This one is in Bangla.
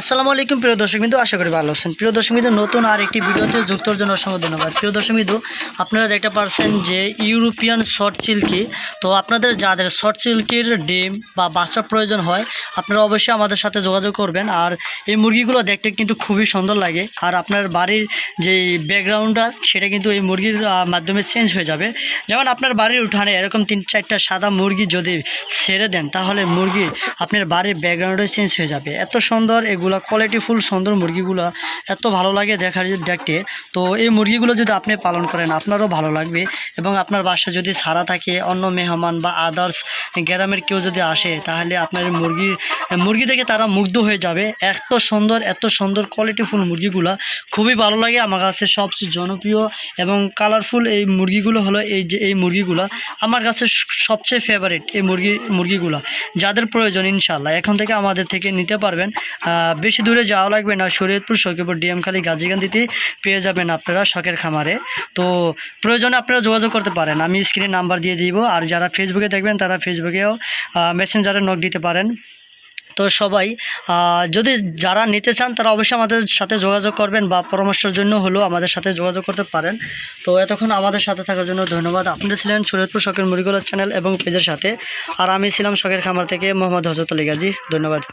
আসসালামু আলাইকুম, প্রিয় দর্শক বিন্দু, আশা করি ভালো আছেন। প্রিয় দর্শক বিন্দু, নতুন আর একটি ভিডিওতে যুক্তর জন্য অসংখ্য ধন্যবাদ। প্রিয় দর্শক বিন্দু, আপনারা দেখতে পারছেন যে ইউরোপিয়ান শর্ট চিল্কি তো আপনাদের যাদের শর্ট চিল্কির ডিম বা বাচ্চা প্রয়োজন হয়, আপনারা অবশ্যই আমাদের সাথে যোগাযোগ করবেন। আর এই মুরগিগুলো দেখতে কিন্তু খুবই সুন্দর লাগে। আর আপনার বাড়ির যে ব্যাকগ্রাউন্ডটা, সেটা কিন্তু এই মুরগির মাধ্যমে চেঞ্জ হয়ে যাবে। যেমন আপনার বাড়ির উঠানে এরকম তিন চারটা সাদা মুরগি যদি ছেড়ে দেন, তাহলে মুরগি আপনার বাড়ির ব্যাকগ্রাউন্ডে চেঞ্জ হয়ে যাবে। এত সুন্দর এগুলো কোয়ালিটিফুল সুন্দর মুরগিগুলো, এত ভালো লাগে দেখার দেখতে। তো এই মুরগিগুলো যদি আপনি পালন করেন, আপনারও ভালো লাগবে। এবং আপনার বাসায় যদি ছাড়া থাকে, অন্য মেহমান বা আদার্স গ্রামের কেউ যদি আসে, তাহলে আপনার এই মুরগি মুরগি দেখে তারা মুগ্ধ হয়ে যাবে। এত সুন্দর এত সুন্দর কোয়ালিটিফুল মুরগিগুলো। খুবই ভালো লাগে আমার কাছে, সবচেয়ে জনপ্রিয় এবং কালারফুল এই মুরগিগুলো হলো এই যে এই মুরগিগুলো। আমার কাছে সবচেয়ে ফেভারিট এই মুরগি মুরগিগুলো। যাদের প্রয়োজন ইনশাল্লাহ এখন থেকে আমাদের থেকে নিতে পারবেন বেশি দূরে যাওয়া লাগবে না। শরীয়তপুর সকিপুর ডিএমখালি গাজীগান্দিতে পেয়ে যাবেন আপনারা শখের খামারে। তো প্রয়োজনে আপনারা যোগাযোগ করতে পারেন। আমি স্ক্রিনে নাম্বার দিয়ে দিব। আর যারা ফেসবুকে দেখবেন, তারা ফেসবুকেও মেসেঞ্জারে নক দিতে পারেন। তো সবাই যদি যারা নিতে চান, তারা অবশ্যই আমাদের সাথে যোগাযোগ করবেন বা পরামর্শের জন্য হলেও আমাদের সাথে যোগাযোগ করতে পারেন। তো এতক্ষণ আমাদের সাথে থাকার জন্য ধন্যবাদ। আপনি ছিলেন শরীয়তপুর শখের মুরগিগুলোর চ্যানেল এবং পেজের সাথে। আর আমি ছিলাম শখের খামার থেকে মোহাম্মদ হজরত আলী গাজী। ধন্যবাদ।